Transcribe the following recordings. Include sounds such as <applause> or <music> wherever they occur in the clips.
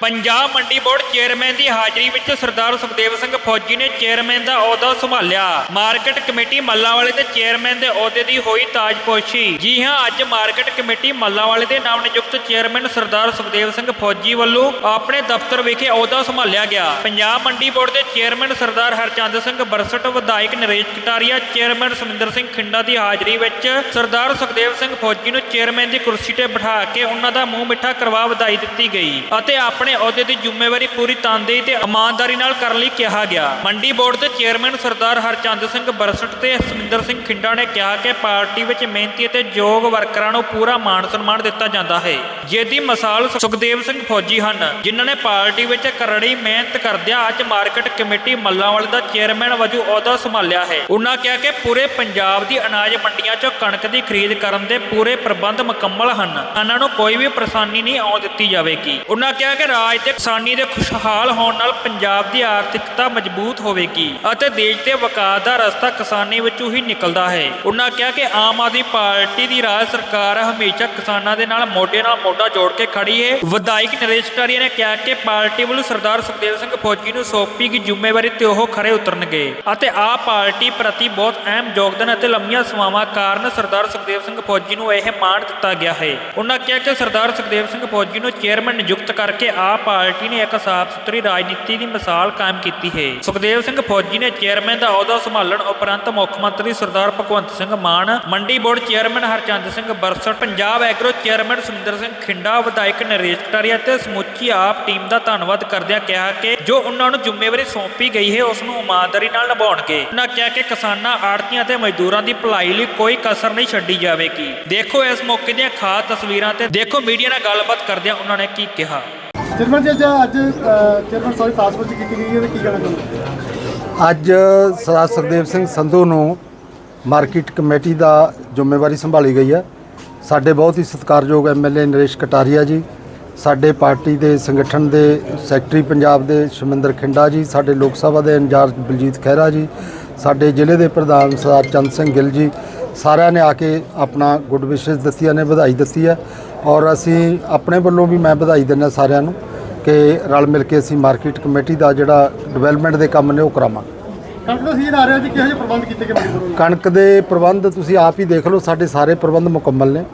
Punjab Mandi board chairman ਦੀ ਹਾਜ਼ਰੀ ਵਿੱਚ ਸਰਦਾਰ ਸੁਖਦੇਵ ਸਿੰਘ ਫੌਜੀ ਨੇ ਚੇਅਰਮੈਨ ਦਾ ਅਹੁਦਾ ਸੰਭਾਲਿਆ। ਮਾਰਕੀਟ ਕਮੇਟੀ ਮੱਲਾਂਵਾਲੇ ਦੇ ਚੇਅਰਮੈਨ ਦੇ ਅਹੁਦੇ ਦੀ ਹੋਈ ਤਾਜਪੋਸ਼ੀ। ਜੀ ਹਾਂ, ਅੱਜ ਮਾਰਕੀਟ ਕਮੇਟੀ ਮੱਲਾਂਵਾਲੇ ਦੇ ਨਵ ਨਿਯੁਕਤ ਚੇਅਰਮੈਨ ਸਰਦਾਰ ਸੁਖਦੇਵ ਸਿੰਘ ਫੌਜੀ ਵੱਲੋਂ ਆਪਣੇ ਦਫ਼ਤਰ ਵਿਖੇ ਅਹੁਦਾ ਸੰਭਾਲਿਆ ਗਿਆ। ਪੰਜਾਬ ਮੰਡੀ ਬੋਰਡ ਦੇ ਚੇਅਰਮੈਨ ਸਰਦਾਰ ਹਰਚੰਦ ਸਿੰਘ ਬਰਸਟ, ਵਿਧਾਇਕ ਨਰੇਸ਼ ਕਟਾਰੀਆ, ਚੇਅਰਮੈਨ ਸਮਿੰਦਰ ਸਿੰਘ ਖਿੰਡਾ ਦੀ ਹਾਜ਼ਰੀ ਵਿੱਚ ਸਰਦਾਰ ਸੁਖਦੇਵ ਸਿੰਘ ਫੌਜੀ ਨੂੰ ਚੇਅਰਮੈਨ ਦੀ ਕੁਰਸੀ ਤੇ ਬਿਠਾ ਕੇ ਉਹਨਾਂ ਦਾ ਮੂੰਹ ਮਿੱਠਾ ਕਰਵਾ ਵਧਾਈ ਦਿੱਤੀ ਗਈ ਅਤੇ ਆਪਣੇ ਅਹੁਦੇ ਦੀ ਜ਼ਿੰਮੇਵਾਰੀ ਪੂਰੀ ਤਨਦੇਹੀ ਤੇ ਇਮਾਨਦਾਰੀ ਨਾਲ ਕਰਨ ਲਈ ਕਿਹਾ ਗਿਆ। ਮੰਡੀ ਬੋਰਡ ਦੇ ਚੇਅਰਮੈਨ ਸਰਦਾਰ ਹਰਚੰਦ ਸਿੰਘ ਬਰਸਟ ਤੇ ਸਮਿੰਦਰ ਸਿੰਘ ਖਿੰਡਾ ਨੇ ਕਿਹਾ ਕਿ ਪਾਰਟੀ ਵਿੱਚ ਮਿਹਨਤੀ ਅਤੇ ਯੋਗ ਵਰਕਰਾਂ ਨੂੰ ਪੂਰਾ ਮਾਣ ਸਨਮਾਨ ਦਿੱਤਾ ਜਾਂਦਾ ਹੈ। ਜਿਹਦੀ ਮਿਸਾਲ ਸੁਖਦੇਵ ਸਿੰਘ ਫੌਜੀ ਹਨ, ਜਿਨ੍ਹਾਂ ਨੇ ਪਾਰਟੀ ਵਿੱਚ ਕਰੜੀ ਮਿਹਨਤ ਕਰਦਿਆਂ ਅੱਜ ਮਾਰਕੀਟ ਕਮੇਟੀ ਮੱਲਾਂਵਾਲ ਦਾ ਚੇਅਰਮੈਨ ਵਜੋਂ ਅਹੁਦਾ ਸੰਭਾਲਿਆ ਹੈ। ਉਹਨਾਂ ਕਿਹਾ ਕਿ ਪੂਰੇ ਪੰਜਾਬ ਦੀ ਅਨਾਜ ਮੰਡੀਆਂ 'ਚੋਂ ਕਣਕ ਦੀ ਖਰੀਦ ਕਰਨ ਦੇ ਪੂਰੇ ਪ੍ਰਬੰਧ ਮੁਕੰਮਲ ਹਨ। ਇਹਨਾਂ ਨੂੰ ਕੋਈ ਵੀ ਪਰੇਸ਼ਾਨੀ ਨਹੀਂ ਆਉਣ ਦਿੱਤੀ ਜਾਵੇਗੀ। ਉਹਨਾਂ ਕਿਹਾ ਕਿ ਰਾਜ ਤੇ ਕਿਸਾਨੀ ਦੇ ਖੁਸ਼ਹਾਲ ਹੋਣ ਨਾਲ ਪੰਜਾਬ ਦੀ ਆਰਥਿਕਤਾ ਮਜ਼ਬੂਤ ਹੋਵੇਗੀ ਅਤੇ ਦੇਸ਼ ਦੇ ਵਿਕਾਸ ਦਾ ਰਸਤਾ ਕਿਸਾਨੀ ਵਿੱਚੋਂ ਹੀ ਨਿਕਲਦਾ ਹੈ। ਉਹਨਾਂ ਕਿਹਾ ਕਿ ਆਮ ਆਦਮੀ ਪਾਰਟੀ ਦੀ ਰਾਜ ਸਰਕਾਰ ਹਮੇਸ਼ਾ ਕਿਸਾਨਾਂ ਦੇ ਨਾਲ ਮੋਢੇ ਨਾਲ ਮੋਢਾ ਜੋੜ ਕੇ ਖੜੀ ਹੈ। ਵਿਧਾਇਕ ਨਰੇਸ਼ ਕਟਾਰੀਆ ਨੇ ਕਿਹਾ ਕਿ ਪਾਰਟੀ ਵੱਲੋਂ ਸਰਦਾਰ ਸੁਖਦੇਵ ਸਿੰਘ ਫੌਜੀ ਨੂੰ ਸੌਂਪੀ ਗਈ ਜ਼ਿੰਮੇਵਾਰੀ ਤੇ ਉਹ ਖਰੇ ਉਤਰਨਗੇ ਅਤੇ ਆਪ ਪਾਰਟੀ ਪ੍ਰਤੀ ਬਹੁਤ ਅਹਿਮ ਯੋਗਦਾਨ ਅਤੇ ਲੰਮੀਆਂ ਸੇਵਾਵਾਂ ਕਾਰਨ ਸਰਦਾਰ ਸੁਖਦੇਵ ਸਿੰਘ ਫੌਜੀ ਨੂੰ ਇਹ ਮਾਣ ਦਿੱਤਾ ਗਿਆ ਹੈ। ਉਹਨਾਂ ਕਿਹਾ ਕਿ ਸਰਦਾਰ ਸੁਖਦੇਵ ਸਿੰਘ ਫੌਜੀ ਨੂੰ ਚੇਅਰਮੈਨ ਨਿਯੁਕਤ ਕਰਕੇ ਆਪ ਪਾਰਟੀ ਨੇ ਇੱਕ ਸਾਫ਼ ਸੁਥਰੀ ਰਾਜਨੀਤੀ ਦੀ ਮਿਸਾਲ ਕਾਇਮ ਕੀਤੀ ਹੈ। ਸੁਖਦੇਵ ਸਿੰਘ ਫੌਜੀ ਨੇ ਚੇਅਰਮੈਨ ਦਾ ਅਹੁਦਾ ਸੰਭਾਲਣ ਉਪਰੰਤ ਮੁੱਖ ਮੰਤਰੀ ਸਰਦਾਰ Bhagwant Singh Mann, Mandi board chairman Harchand Singh Barsat, Punjab agro chairman Surinder Singh Khinda, ਵਿਧਾਇਕ ਨਰੇਸ਼ ਕਟਾਰੀਆ ਤੇ ਸਮੁੱਚੀ ਆਪ ਟੀਮ ਦਾ ਧੰਨਵਾਦ ਕਰਦਿਆਂ ਕਿਹਾ ਕਿ ਜੋ ਉਹਨਾਂ ਨੂੰ ਜ਼ਿੰਮੇਵਾਰੀ ਸੌਂਪੀ ਗਈ ਹੈ, ਉਸ ਨੂੰ ਇਮਾਨਦਾਰੀ ਨਾਲ ਨਿਭਾਉਣਗੇ। ਉਹਨਾਂ ਕਿਹਾ ਕਿ ਕਿਸਾਨਾਂ ਆੜਤੀਆਂ ਤੇ ਮਜ਼ਦੂਰਾਂ ਦੀ ਭਲਾਈ ਲਈ ਕੋਈ ਕਸਰ ਨਹੀਂ ਛੱਡੀ ਜਾਵੇਗੀ। ਦੇਖੋ ਇਸ ਮੌਕੇ ਦੀਆਂ ਖਾਸ ਤਸਵੀਰਾਂ ਤੇ ਦੇਖੋ ਮੀਡੀਆ ਨਾਲ ਗੱਲਬਾਤ ਕਰਦਿਆਂ ਉਹਨਾਂ ਨੇ ਕੀ ਕਿਹਾ। ਚੇਅਰਮੈਨ ਜੀ, ਅੱਜ ਅੱਜ ਚੇਅਰਮੈਨ ਸੌਰੀ ਪਾਸਪੋਰਟ ਚ ਕੀਤੀ ਗਈ ਹੈ ਤੇ ਕੀ ਕਹਿਣਾ ਚਾਹੁੰਦੇ ਅੱਜ ਸਰਦਾਰ ਸੁਖਦੇਵ ਸਿੰਘ ਸੰਧੂ ਨੂੰ ਮਾਰਕੀਟ ਕਮੇਟੀ ਦਾ ਜ਼ਿੰਮੇਵਾਰੀ ਸੰਭਾਲੀ ਗਈ ਹੈ। ਸਾਡੇ ਬਹੁਤ ਹੀ ਸਤਿਕਾਰਯੋਗ ਐਮਐਲਏ ਨਰੇਸ਼ ਕਟਾਰੀਆ ਜੀ, ਸਾਡੇ ਪਾਰਟੀ ਦੇ ਸੰਗਠਨ ਦੇ ਸੈਕਟਰੀ ਪੰਜਾਬ ਦੇ ਸ਼ਮਿੰਦਰ ਖਿੰਡਾ ਜੀ, ਸਾਡੇ ਲੋਕ ਸਭਾ ਦੇ ਇੰਚਾਰਜ ਬਲਜੀਤ ਖਹਿਰਾ ਜੀ, ਸਾਡੇ ਜ਼ਿਲ੍ਹੇ ਦੇ ਪ੍ਰਧਾਨ ਸਰਦਾਰ ਚੰਦ ਸਿੰਘ ਗਿੱਲ ਜੀ, ਸਾਰਿਆਂ ਨੇ ਆ ਕੇ ਆਪਣਾ ਗੁੱਡ ਵਿਸ਼ੇਸ ਦਿੱਤੀਆਂ ਨੇ, ਵਧਾਈ ਦਿੱਤੀ ਹੈ। ਔਰ ਅਸੀਂ ਆਪਣੇ ਵੱਲੋਂ ਵੀ ਮੈਂ ਵਧਾਈ ਦਿੰਦਾ ਸਾਰਿਆਂ ਨੂੰ ਕਿ ਰਲ ਮਿਲ ਕੇ ਅਸੀਂ ਮਾਰਕੀਟ ਕਮੇਟੀ ਦਾ ਜਿਹੜਾ ਡਿਵੈਲਪਮੈਂਟ ਦੇ ਕੰਮ ਨੇ ਉਹ ਕਰਾਵਾਂਗੇ। ਕਣਕ ਦਾ ਸੀਜ਼ਨ ਆ ਰਿਹਾ ਜੀ ਕਿਹੋ ਜਿਹੇ ਪ੍ਰਬੰਧ ਕੀਤੇ ਗਏ ਮੰਡੀ ਵੱਲੋਂ ਕਣਕ ਦੇ ਪ੍ਰਬੰਧ ਤੁਸੀਂ ਆਪ ਹੀ ਦੇਖ ਲਓ ਸਾਡੇ ਸਾਰੇ ਪ੍ਰਬੰਧ ਮੁਕੰਮਲ ਨੇ।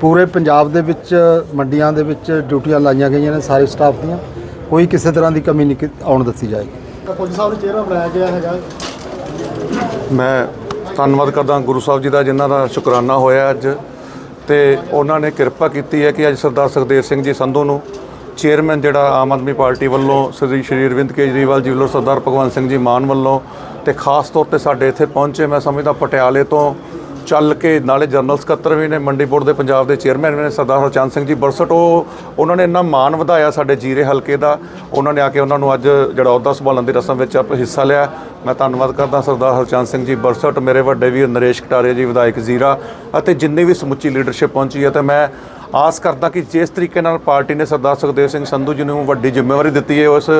ਪੂਰੇ ਪੰਜਾਬ ਦੇ ਵਿੱਚ ਮੰਡੀਆਂ ਦੇ ਵਿੱਚ ਡਿਊਟੀਆਂ ਲਾਈਆਂ ਗਈਆਂ ਨੇ ਸਾਰੇ ਸਟਾਫ ਦੀਆਂ। ਕੋਈ ਕਿਸੇ ਤਰ੍ਹਾਂ ਦੀ ਕਮੀ ਨਹੀਂ ਕਿ- ਆਉਣ ਦਿੱਤੀ ਜਾਏਗੀ। ਤਾਂ ਫੌਜੀ ਸਾਹਿਬ ਨੂੰ ਚਿਹਰਾ ਬਣਾਇਆ ਗਿਆ ਹੈਗਾ। ਮੈਂ ਧੰਨਵਾਦ ਕਰਦਾ ਗੁਰੂ ਸਾਹਿਬ ਜੀ ਦਾ ਜਿਨ੍ਹਾਂ ਦਾ ਸ਼ੁਕਰਾਨਾ ਹੋਇਆ ਅੱਜ। ਤੇ ਉਹਨਾਂ ਨੇ ਕਿਰਪਾ ਕੀਤੀ ਹੈ ਕਿ ਅੱਜ ਸਰਦਾਰ ਸੁਖਦੇਵ ਸਿੰਘ ਜੀ ਸੰਧੂ ਨੂੰ ਚੇਅਰਮੈਨ ਜਿਹੜਾ ਆਮ ਆਦਮੀ ਪਾਰਟੀ ਵੱਲੋਂ ਸ੍ਰੀ ਸ਼੍ਰੀ ਅਰਵਿੰਦ ਕੇਜਰੀਵਾਲ ਜੀ ਵੱਲੋਂ ਸਰਦਾਰ ਭਗਵੰਤ ਸਿੰਘ ਜੀ ਮਾਨ ਵੱਲੋਂ ਤੇ ਖਾਸ ਤੌਰ ਤੇ ਸਾਡੇ ਇੱਥੇ ਪਹੁੰਚੇ, ਮੈਂ ਸਮਝਦਾ ਪਟਿਆਲੇ ਤੋਂ ਚੱਲ ਕੇ ਨਾਲੇ ਜਨਰਲ ਸਕੱਤਰ ਵੀ ਨੇ, ਮੰਡੀ ਬੋਰਡ ਦੇ ਪੰਜਾਬ ਦੇ ਚੇਅਰਮੈਨ ਵੀ ਨੇ, ਸਰਦਾਰ ਹਰਚੰਦ ਸਿੰਘ ਜੀ ਬਰਸਟ। ਉਹ, ਉਹਨਾਂ ਨੇ ਇੰਨਾ ਮਾਣ ਵਧਾਇਆ ਸਾਡੇ ਜੀਰੇ ਹਲਕੇ ਦਾ। ਉਹਨਾਂ ਨੇ ਆ ਕੇ ਉਹਨਾਂ ਨੂੰ ਅੱਜ ਜਿਹੜਾ ਅਹੁਦਾ ਸੰਭਾਲਣ ਦੀ ਰਸਮ ਵਿੱਚ ਆਪ ਹਿੱਸਾ ਲਿਆ। ਮੈਂ ਧੰਨਵਾਦ ਕਰਦਾ ਸਰਦਾਰ ਹਰਚੰਦ ਸਿੰਘ ਜੀ ਬਰਸਟ, ਮੇਰੇ ਵੱਡੇ ਵੀਰ ਨਰੇਸ਼ ਕਟਾਰੇ ਜੀ, ਵਿਧਾਇਕ ਜ਼ੀਰਾ ਅਤੇ ਜਿੰਨੀ ਵੀ ਸਮੁੱਚੀ ਲੀਡਰਸ਼ਿਪ ਪਹੁੰਚੀ ਹੈ ਤੇ ਮੈਂ ਆਸ ਕਰਦਾ ਕਿ ਜਿਸ ਤਰੀਕੇ ਨਾਲ ਪਾਰਟੀ ਨੇ ਸਰਦਾਰ ਸੁਖਦੇਵ ਸਿੰਘ ਸੰਧੂ ਜੀ ਨੂੰ ਵੱਡੀ ਜ਼ਿੰਮੇਵਾਰੀ ਦਿੱਤੀ ਹੈ, ਉਸ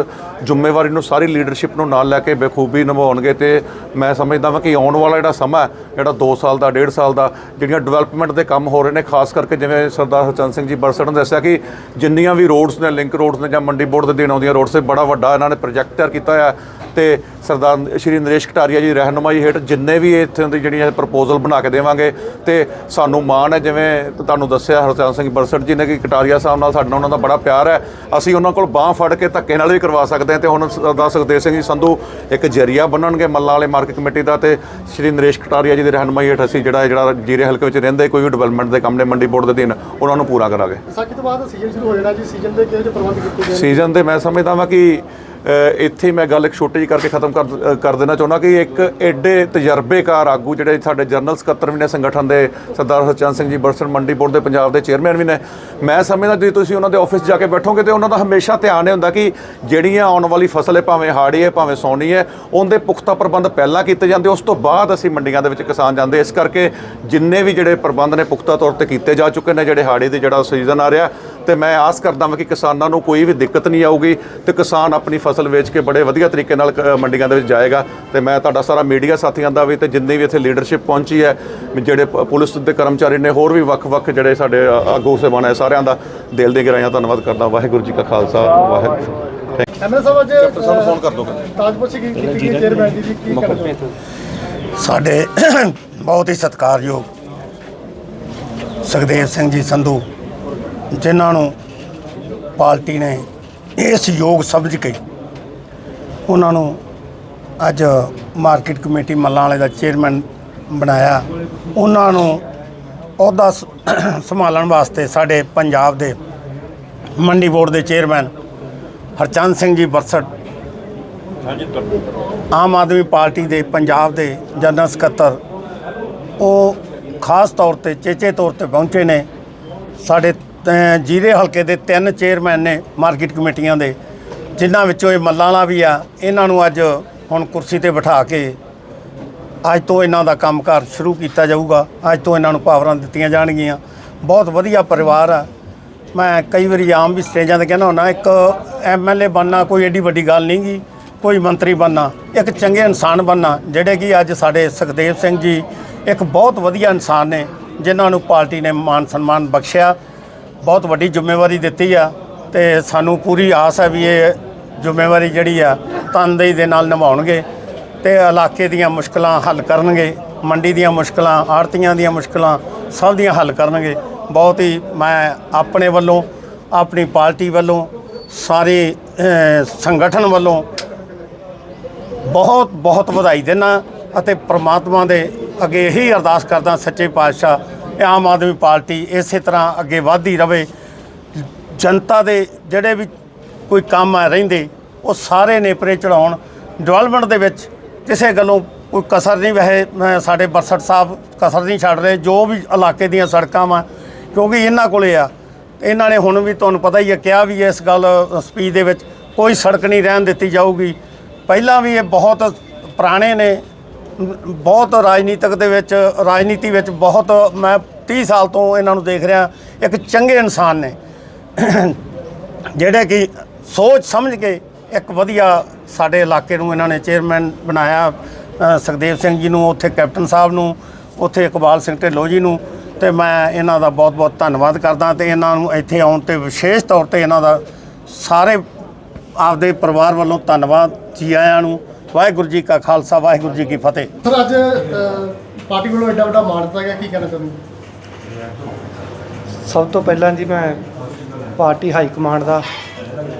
ਜ਼ਿੰਮੇਵਾਰੀ ਨੂੰ ਸਾਰੀ ਲੀਡਰਸ਼ਿਪ ਨੂੰ ਨਾਲ ਲੈ ਕੇ ਬਖੂਬੀ ਨਿਭਾਉਣਗੇ ਤੇ ਮੈਂ ਸਮਝਦਾ ਹਾਂ ਕਿ ਆਉਣ ਵਾਲਾ ਜਿਹੜਾ ਸਮਾਂ ਜਿਹੜਾ 2 ਸਾਲ ਦਾ 1.5 ਸਾਲ ਦਾ, ਜਿਹੜੀਆਂ ਡਿਵੈਲਪਮੈਂਟ ਦੇ ਕੰਮ ਹੋ ਰਹੇ ਨੇ, ਖਾਸ ਕਰਕੇ ਜਿਵੇਂ ਸਰਦਾਰ ਹਰਚੰਦ ਸਿੰਘ ਜੀ ਬਰਸੜ ਨੇ ਦੱਸਿਆ ਕਿ ਜਿੰਨੀਆਂ ਵੀ ਰੋਡਸ ਨੇ ਲਿੰਕ ਰੋਡਸ ਨੇ ਜਾਂ ਮੰਡੀ ਬੋਰਡ ਦੇ ਦੇਣ ਆਉਂਦੀਆਂ ਰੋਡਸ ਤੇ ਬੜਾ ਵੱਡਾ ਇਹਨਾਂ ਨੇ ਪ੍ਰੋਜੈਕਟ ਤਿਆਰ ਕੀਤਾ ਹੋਇਆ ਤੇ ਸਰਦਾਰ ਸ਼੍ਰੀ ਨਰੇਸ਼ ਕਟਾਰੀਆ ਜੀ ਰਹਿਨੁਮਾਈ ਹੇਠ ਜਿੰਨੇ ਵੀ ਇੱਥੇ ਦੀ ਜਿਹੜੀਆਂ ਪ੍ਰਪੋਜ਼ਲ ਬਣਾ ਕੇ ਦੇਵਾਂਗੇ ਤੇ ਸਾਨੂੰ ਮਾਣ ਹੈ, ਜਿਵੇਂ ਤੁਹਾਨੂੰ ਦੱਸਿਆ ਹਰਚੰਦ ਸਿੰਘ ਬਰਸਟ ਜੀ ਨੇ ਕਿ ਕਟਾਰੀਆ ਸਾਹਿਬ ਨਾਲ ਸਾਡਾ ਉਹਨਾਂ ਦਾ ਬੜਾ ਪਿਆਰ ਹੈ। ਅਸੀਂ ਉਹਨਾਂ ਕੋਲ ਬਾਹ ਫੜ ਕੇ ਧੱਕੇ ਨਾਲ ਵੀ ਕਰਵਾ ਸਕਦੇ ਹਾਂ ਤੇ ਹੁਣ ਸਰਦਾਰ ਸੁਖਦੇਵ ਸਿੰਘ ਜੀ ਸੰਧੂ ਇੱਕ ਜਰੀਆ ਬਣਨਗੇ ਮੱਲਾਂ ਵਾਲੇ ਮਾਰਕੀਟ ਕਮੇਟੀ ਦਾ ਤੇ ਸ਼੍ਰੀ ਨਰੇਸ਼ ਕਟਾਰੀਆ ਜੀ ਦੀ ਰਹਿਨੁਮਾਈ ਹੇਠ ਅਸੀਂ ਜਿਹੜਾ ਜਿਹੜਾ ਜੀਰੇ ਹਲਕੇ ਵਿੱਚ ਰਹਿੰਦੇ ਕੋਈ ਵੀ ਡਿਵੈਲਪਮੈਂਟ ਦੇ ਕੰਮ ਨੇ ਮੰਡੀ ਬੋਰਡ ਦੇ ਦਿਨ ਉਹਨਾਂ ਨੂੰ ਪੂਰਾ ਕਰਾਂਗੇ। ਵਿਸਾਖੀ ਤੋਂ ਬਾਅਦ ਸੀਜ਼ਨ ਸ਼ੁਰੂ ਹੋ ਜਾਣਾ ਜੀ। ਸੀਜ਼ਨ ਦੇ ਕਿਹੋ ਜਿਹੇ ਪ੍ਰਬੰਧ ਕੀਤੇ ਗਏ? ਸੀਜ਼ਨ ਦੇ ਮੈਂ ਸਮਝਦਾ ਵਾਂ ਕਿ ਇੱਥੇ ਮੈਂ ਗੱਲ ਇੱਕ ਛੋਟੀ ਜਿਹੀ ਕਰਕੇ ਖਤਮ ਕਰ ਅ, ਕਰ ਦੇਣਾ ਚਾਹੁੰਦਾ ਕਿ ਇੱਕ ਐਡੇ ਤਜਰਬੇਕਾਰ ਆਗੂ ਜਿਹੜੇ ਸਾਡੇ ਜਨਰਲ ਸਕੱਤਰ ਵੀ ਨੇ ਸੰਗਠਨ ਦੇ ਸਰਦਾਰ ਹਰਚੰਦ ਸਿੰਘ ਜੀ ਬਰਸਨ ਮੰਡੀ ਬੋਰਡ ਦੇ ਪੰਜਾਬ ਦੇ ਚੇਅਰਮੈਨ ਵੀ ਨੇ। ਮੈਂ ਸਮਝਦਾ ਜੇ ਤੁਸੀਂ ਉਹਨਾਂ ਦੇ ਆਫਿਸ ਜਾ ਕੇ ਬੈਠੋਗੇ ਤੇ ਉਹਨਾਂ ਦਾ ਹਮੇਸ਼ਾ ਧਿਆਨ ਇਹ ਹੁੰਦਾ ਕਿ ਜਿਹੜੀਆਂ ਆਉਣ ਵਾਲੀ ਫਸਲ ਹੈ ਭਾਵੇਂ ਹਾੜੀ ਹੈ ਭਾਵੇਂ ਸੌਣੀ ਹੈ ਉਹਦੇ ਪੁਖਤਾ ਪ੍ਰਬੰਧ ਪਹਿਲਾਂ ਕੀਤੇ ਜਾਂਦੇ ਉਸ ਤੋਂ ਬਾਅਦ ਅਸੀਂ ਮੰਡੀਆਂ ਦੇ ਵਿੱਚ ਕਿਸਾਨ ਜਾਂਦੇ। ਇਸ ਕਰਕੇ ਜਿੰਨੇ ਵੀ ਜਿਹੜੇ ਪ੍ਰਬੰਧ ਨੇ ਪੁਖਤਾ ਤੌਰ ਤੇ ਕੀਤੇ ਜਾ ਚੁੱਕੇ ਨੇ ਜਿਹੜੇ ਹਾੜੀ ਦੇ ਜਿਹੜਾ ਸੀਜ਼ਨ ਆ ਰਿਹਾ ਤੇ ਮੈਂ ਆਸ ਕਰਦਾ ਹਾਂ ਕਿ ਕਿਸਾਨਾਂ ਨੂੰ ਕੋਈ ਵੀ ਦਿੱਕਤ ਨਹੀਂ ਆਊਗੀ ਤੇ ਕਿਸਾਨ ਆਪਣੀ ਫਸਲ ਵੇਚ ਕੇ ਬੜੇ ਵਧੀਆ ਤਰੀਕੇ ਨਾਲ ਕ- ਮੰਡੀਆਂ ਦੇ ਵਿੱਚ ਜਾਏਗਾ। ਤੇ ਮੈਂ ਤੁਹਾਡਾ ਸਾਰਾ ਮੀਡੀਆ ਸਾਥੀਆਂ ਦਾ ਵੀ ਤੇ ਜਿੰਨੀ ਵੀ ਇੱਥੇ ਲੀਡਰਸ਼ਿਪ ਪਹੁੰਚੀ ਹੈ ਜਿਹੜੇ ਪ- ਪੁਲਿਸ ਦੇ ਕਰਮਚਾਰੀ ਨੇ ਹੋਰ ਵੀ ਵੱਖ-ਵੱਖ ਜਿਹੜੇ ਸਾਡੇ ਆਗੂ ਸਹਿਬਾਨ ਹੈ ਸਾਰਿਆਂ ਦਾ ਦਿਲ ਦੇ ਗਹਿਰਾਈਆਂ ਧੰਨਵਾਦ ਕਰਦਾ। ਵਾਹਿਗੁਰੂ ਜੀ ਕਾ ਖਾਲਸਾ ਵਾਹਿਗੁਰੂ ਐਮਐਲ ਸਾਹਿਬ ਅੱਜ ਸਾਨੂੰ ਫੋਨ ਕਰ ਦਿਓ। ਤਾਜਪੁਰ ਕੀ ਕੀਤੀ ਗਈ ਚੇਅਰਮੈਨ ਦੀ ਜੀ ਕੀ ਸਾਡੇ <coughs> ਬਹੁਤ ਹੀ ਸਤਿਕਾਰਯੋਗ ਸੁਖਦੇਵ ਸਿੰਘ ਜੀ ਸੰਧੂ ਜਿਨ੍ਹਾਂ ਨੂੰ ਪਾਰਟੀ ਨੇ ਇਸ ਯੋਗ ਸਮਝ ਕੇ ਉਹਨਾਂ ਨੂੰ ਅੱਜ ਮਾਰਕੀਟ ਕਮੇਟੀ ਮੱਲਾਂ ਵਾਲੇ ਦਾ ਚੇਅਰਮੈਨ ਬਣਾਇਆ ਉਹਨਾਂ ਨੂੰ ਅਹੁਦਾ ਸੰਭਾਲਣ ਵਾਸਤੇ ਸਾਡੇ ਪੰਜਾਬ ਦੇ ਮੰਡੀ ਬੋਰਡ ਦੇ chairman Harchand Singh ji burst Aam Aadmi party ਦੇ ਪੰਜਾਬ ਦੇ ਜਨਰਲ ਸਕੱਤਰ ਉਹ ਖਾਸ ਤੌਰ ਤੇ ਚੇਚੇ ਤੌਰ ਤੇ ਪਹੁੰਚੇ ਨੇ ਸਾਡੇ ਜੀਰੇ ਹਲਕੇ ਦੇ ਤਿੰਨ ਚੇਅਰਮੈਨ ਨੇ ਮਾਰਕੀਟ ਕਮੇਟੀਆਂ ਦੇ, ਜਿਨ੍ਹਾਂ ਵਿੱਚੋਂ ਇਹ ਮੱਲਾਂ ਵਾਲਾ ਵੀ ਆ, ਇਹਨਾਂ ਨੂੰ ਅੱਜ ਹੁਣ ਕੁਰਸੀ ਤੇ ਬਿਠਾ ਕੇ ਅੱਜ ਤੋਂ ਇਹਨਾਂ ਦਾ ਕੰਮਕਾਰ ਸ਼ੁਰੂ ਕੀਤਾ ਜਾਊਗਾ। ਅੱਜ ਤੋਂ ਇਹਨਾਂ ਨੂੰ ਪਾਵਰਾਂ ਦਿੱਤੀਆਂ ਜਾਣਗੀਆਂ। ਬਹੁਤ ਵਧੀਆ ਪਰਿਵਾਰ ਆ। ਮੈਂ ਕਈ ਵਾਰੀ ਆਮ ਵੀ ਸਟੇਜਾਂ ਤੇ ਕਹਿੰਦਾ ਹੁੰਦਾ, ਇੱਕ ਐਮਐਲਏ ਬਣਨਾ ਕੋਈ ਏਡੀ ਵੱਡੀ ਗੱਲ ਨਹੀਂ ਗੀ, ਕੋਈ ਮੰਤਰੀ ਬਣਨਾ, ਇੱਕ ਚੰਗੇ ਇਨਸਾਨ ਬਣਨਾ, ਜਿਹੜੇ ਕਿ ਅੱਜ ਸਾਡੇ ਸੁਖਦੇਵ ਸਿੰਘ ਜੀ ਇੱਕ ਬਹੁਤ ਵਧੀਆ ਇਨਸਾਨ ਨੇ, ਜਿਨ੍ਹਾਂ ਨੂੰ ਪਾਰਟੀ ਨੇ ਮਾਨ ਸਨਮਾਨ ਬਖਸ਼ਿਆ। ਬਹੁਤ ਵੱਡੀ ਜ਼ਿੰਮੇਵਾਰੀ ਦਿੱਤੀ ਆ ਤੇ ਸਾਨੂੰ ਪੂਰੀ ਆਸ ਹੈ ਵੀ ਇਹ ਜ਼ਿੰਮੇਵਾਰੀ ਜਿਹੜੀ ਆ ਤਨਦੇਹੀ ਦੇ ਨਾਲ ਨਿਭਾਉਣਗੇ ਤੇ ਇਲਾਕੇ ਦੀਆਂ ਮੁਸ਼ਕਲਾਂ ਹੱਲ ਕਰਨਗੇ, ਮੰਡੀ ਦੀਆਂ ਮੁਸ਼ਕਲਾਂ, ਆੜਤੀਆਂ ਦੀਆਂ ਮੁਸ਼ਕਲਾਂ, ਸਭ ਦੀਆਂ ਹੱਲ ਕਰਨਗੇ। ਬਹੁਤ ਹੀ ਮੈਂ ਆਪਣੇ ਵੱਲੋਂ, ਆਪਣੀ ਪਾਰਟੀ ਵੱਲੋਂ, ਸਾਰੇ ਸੰਗਠਨ ਵੱਲੋਂ ਬਹੁਤ ਬਹੁਤ ਵਧਾਈ ਦਿੰਦਾ ਅਤੇ ਪ੍ਰਮਾਤਮਾ ਦੇ ਅੱਗੇ ਇਹੀ ਅਰਦਾਸ ਕਰਦਾ ਸੱਚੇ ਪਾਤਸ਼ਾਹ ਆਮ ਆਦਮੀ ਪਾਰਟੀ ਇਸੇ ਤਰ੍ਹਾਂ ਅੱਗੇ ਵਧਦੀ ਰਵੇ। ਜਨਤਾ ਦੇ ਜਿਹੜੇ ਵੀ ਕੋਈ ਕੰਮ ਆ ਰਹਿੰਦੇ, ਉਹ ਸਾਰੇ ਨੇਪਰੇ ਚੜਾਉਣ ਡਿਵੈਲਪਮੈਂਟ ਦੇ ਵਿੱਚ ਕਿਸੇ ਗੱਲੋਂ ਕੋਈ ਕਸਰ ਨਹੀਂ। ਵੈਸੇ ਮੈਂ ਸਾਡੇ ਬਰਸਟ ਸਾਹਿਬ ਕਸਰ ਨਹੀਂ ਛੱਡ ਰਹੇ। ਜੋ ਵੀ ਇਲਾਕੇ ਦੀਆਂ ਸੜਕਾਂ ਵਾ, ਕਿਉਂਕਿ ਇਹਨਾਂ ਕੋਲੇ ਆ। ਇਹਨਾਂ ਨੇ ਹੁਣ ਵੀ ਤੁਹਾਨੂੰ ਪਤਾ ਹੀ ਹੈ ਕਿਹਾ ਵੀ ਇਸ ਗੱਲ ਸਪੀਚ ਦੇ ਵਿੱਚ ਕੋਈ ਸੜਕ ਨਹੀਂ ਰਹਿਣ ਦਿੱਤੀ ਜਾਊਗੀ। ਪਹਿਲਾਂ ਵੀ ਇਹ ਬਹੁਤ ਪੁਰਾਣੇ ਨੇ। ਬਹੁਤ ਰਾਜਨੀਤਿਕ ਦੇ ਵਿੱਚ, ਰਾਜਨੀਤੀ ਵਿੱਚ ਬਹੁਤ ਮੈਂ 30 ਸਾਲ ਤੋਂ ਇਹਨਾਂ ਨੂੰ ਦੇਖ ਰਿਹਾ, ਇੱਕ ਚੰਗੇ ਇਨਸਾਨ ਨੇ। ਜਿਹੜੇ ਕਿ ਸੋਚ ਸਮਝ ਕੇ ਇੱਕ ਵਧੀਆ ਸਾਡੇ ਇਲਾਕੇ ਨੂੰ ਇਹਨਾਂ ਨੇ ਚੇਅਰਮੈਨ ਬਣਾਇਆ ਸੁਖਦੇਵ ਸਿੰਘ ਜੀ ਨੂੰ, ਉੱਥੇ ਕੈਪਟਨ ਸਾਹਿਬ ਨੂੰ, ਉੱਥੇ ਇਕਬਾਲ ਸਿੰਘ ਢਿੱਲੋਂ ਜੀ ਨੂੰ, ਤੇ ਮੈਂ ਇਹਨਾਂ ਦਾ ਬਹੁਤ-ਬਹੁਤ ਧੰਨਵਾਦ ਕਰਦਾ ਤੇ ਇਹਨਾਂ ਨੂੰ ਇੱਥੇ ਆਉਣ ਤੇ ਵਿਸ਼ੇਸ਼ ਤੌਰ ਤੇ ਇਹਨਾਂ ਦਾ ਸਾਰੇ ਆਪਦੇ ਪਰਿਵਾਰ ਵੱਲੋਂ ਧੰਨਵਾਦ ਜੀ ਆਇਆਂ ਨੂੰ। ਵਾਹਿਗੁਰੂ ਜੀ ਕਾ ਖਾਲਸਾ ਵਾਹਿਗੁਰੂ ਜੀ ਕੀ ਫਤਿਹ। ਸਰ ਅੱਜ ਪਾਰਟੀ ਵੱਲੋਂ ਐਡਾ ਵੱਡਾ ਮਾਣ ਦਿੱਤਾ ਗਿਆ ਕੀ ਕਹਿਣਾ ਚਾਹੁੰਦੇ ਸਭ ਤੋਂ ਪਹਿਲਾਂ ਜੀ ਮੈਂ ਪਾਰਟੀ ਹਾਈ ਕਮਾਂਡ ਦਾ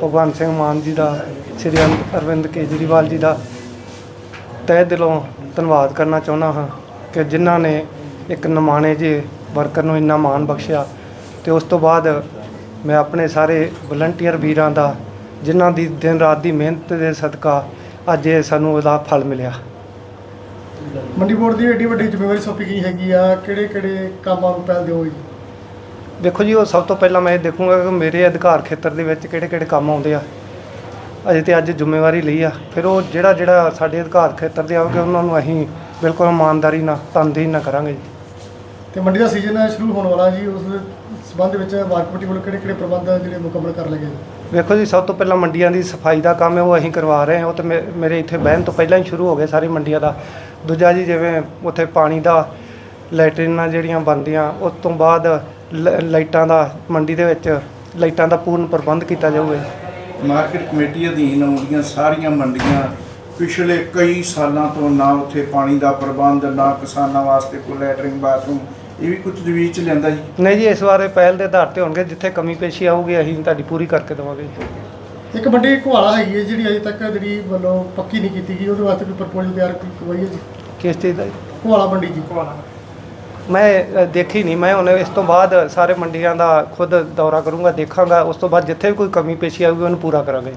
ਭਗਵੰਤ ਸਿੰਘ ਮਾਨ ਜੀ ਦਾ ਸ਼੍ਰੀ ਅਰ- ਅਰਵਿੰਦ ਕੇਜਰੀਵਾਲ ਜੀ ਦਾ ਤਹਿ ਦਿਲੋਂ ਧੰਨਵਾਦ ਕਰਨਾ ਚਾਹੁੰਦਾ ਹਾਂ ਕਿ ਜਿਨ੍ਹਾਂ ਨੇ ਇੱਕ ਨਮਾਣੇ ਜੇ ਵਰਕਰ ਨੂੰ ਇੰਨਾ ਮਾਣ ਬਖਸ਼ਿਆ ਤੇ ਉਸ ਤੋਂ ਬਾਅਦ ਮੈਂ ਆਪਣੇ ਸਾਰੇ ਵਲੰਟੀਅਰ ਵੀਰਾਂ ਦਾ ਜਿਨ੍ਹਾਂ ਦੀ ਦਿਨ ਰਾਤ ਦੀ ਮਿਹਨਤ ਦੇ ਸਦਕਾ ਅੱਜ ਇਹ ਸਾਨੂੰ ਉਹਦਾ ਫਲ ਮਿਲਿਆ। ਮੰਡੀ ਬੋਰਡ ਦੀ ਐਡੀ ਵੱਡੀ ਜ਼ਿੰਮੇਵਾਰੀ ਸੌਂਪੀ ਗਈ ਹੈਗੀ ਆ ਕਿਹੜੇ ਕਿਹੜੇ ਕੰਮਾਂ ਨੂੰ ਪਹਿਲ ਦਿਓਗੇ ਜੀ? ਦੇਖੋ ਜੀ ਉਹ ਸਭ ਤੋਂ ਪਹਿਲਾਂ ਮੈਂ ਇਹ ਦੇਖੂੰਗਾ ਕਿ ਮੇਰੇ ਅਧਿਕਾਰ ਖੇਤਰ ਦੇ ਵਿੱਚ ਕਿਹੜੇ ਕਿਹੜੇ ਕੰਮ ਆਉਂਦੇ ਆ। ਅਜੇ ਤੇ ਅੱਜ ਜ਼ਿੰਮੇਵਾਰੀ ਲਈ ਆ। ਫਿਰ ਉਹ ਜਿਹੜਾ ਜਿਹੜਾ ਸਾਡੇ ਅਧਿਕਾਰ ਖੇਤਰ ਦੇ ਆਉਗੇ ਉਹਨਾਂ ਨੂੰ ਅਸੀਂ ਬਿਲਕੁਲ ਇਮਾਨਦਾਰੀ ਨਾਲ ਤਨਦੇਹੀ ਨਾਲ ਕਰਾਂਗੇ ਜੀ। ਤੇ ਮੰਡੀ ਦਾ ਸੀਜ਼ਨ ਸ਼ੁਰੂ ਹੋਣ ਵਾਲਾ ਜੀ ਉਸ ਸਬੰਧ ਵਿੱਚ ਮਾਰਕੀਟ ਕਮੇਟੀ ਵੱਲੋਂ ਕਿਹੜੇ ਕਿਹੜੇ ਪ੍ਰਬੰਧ ਜਿਹੜੇ ਮੁਕੰਮਲ ਕਰ ਲਏ ਗਏ ਵੇਖੋ ਜੀ ਸਭ ਤੋਂ ਪਹਿਲਾਂ ਮੰਡੀਆਂ ਦੀ ਸਫ਼ਾਈ ਦਾ ਕੰਮ ਹੈ ਉਹ ਅਸੀਂ ਕਰਵਾ ਰਹੇ ਹਾਂ। ਉਹ ਤੇ ਮੇ- ਮੇਰੇ ਇੱਥੇ ਬਹਿਣ ਤੋਂ ਪਹਿਲਾਂ ਹੀ ਸ਼ੁਰੂ ਹੋ ਗਏ ਸਾਰੀ ਮੰਡੀਆਂ ਦਾ। ਦੂਜਾ ਜੀ ਜਿਵੇਂ ਉੱਥੇ ਪਾਣੀ ਦਾ ਲੈਟਰੀਨਾਂ ਜਿਹੜੀਆਂ ਬਣਦੀਆਂ ਉਸ ਤੋਂ ਬਾਅਦ ਲ- ਲਾਈਟਾਂ ਦਾ ਮੰਡੀ ਦੇ ਵਿੱਚ ਲਾਈਟਾਂ ਦਾ ਪੂਰਨ ਪ੍ਰਬੰਧ ਕੀਤਾ ਜਾਊਗਾ ਮਾਰਕੀਟ ਕਮੇਟੀ ਅਧੀਨ ਆਉਂਦੀਆਂ ਸਾਰੀਆਂ ਮੰਡੀਆਂ ਪਿਛਲੇ ਕਈ ਸਾਲਾਂ ਤੋਂ ਨਾ ਉੱਥੇ ਪਾਣੀ ਦਾ ਪ੍ਰਬੰਧ ਨਾ ਕਿਸਾਨਾਂ ਵਾਸਤੇ ਕੋਈ ਲੈਟਰਿੰਗ ਬਾਥਰੂਮ ਇਹ ਵੀ ਕੁਝ ਤਜਵੀਜ਼ ਚ ਲੈਂਦਾ ਜੀ? ਨਹੀਂ ਜੀ ਇਸ ਵਾਰੇ ਪਹਿਲ ਦੇ ਆਧਾਰ ਤੇ ਹੋਣਗੇ ਜਿੱਥੇ ਕਮੀ ਪੇਸ਼ੀ ਆਊਗੀ ਅਸੀਂ ਤੁਹਾਡੀ ਪੂਰੀ ਕਰਕੇ ਦੇਵਾਂਗੇ ਇੱਕ ਮੰਡੀ ਘੁਆਲਾ ਹੈਗੀ ਹੈ ਜਿਹੜੀ ਅਜੇ ਤੱਕ ਜਿਹੜੀ ਵੱਲੋਂ ਪੱਕੀ ਨਹੀਂ ਕੀਤੀ ਗਈ ਉਹਦੇ ਵਾਸਤੇ ਕੋਈ ਪ੍ਰਪੋਜ਼ਲ ਤਿਆਰ ਕਰਵਾਈ ਹੈ ਜੀ। ਕਿਸ ਚੀਜ਼ ਦਾ ਜੀ? ਘੁਆਲਾ ਮੰਡੀ ਜੀ। ਮੈਂ ਅ, ਦੇਖੀ ਨਹੀਂ ਮੈਂ ਹੁਣ ਇਸ ਤੋਂ ਬਾਅਦ ਸਾਰੇ ਮੰਡੀਆਂ ਦਾ ਖੁਦ ਦੌਰਾ ਕਰੂੰਗਾ ਦੇਖਾਂਗਾ ਉਸ ਤੋਂ ਬਾਅਦ ਜਿੱਥੇ ਵੀ ਕੋਈ ਕਮੀ ਪੇਸ਼ੀ ਆਊਗੀ ਉਹਨੂੰ ਪੂਰਾ ਕਰਾਂਗੇ।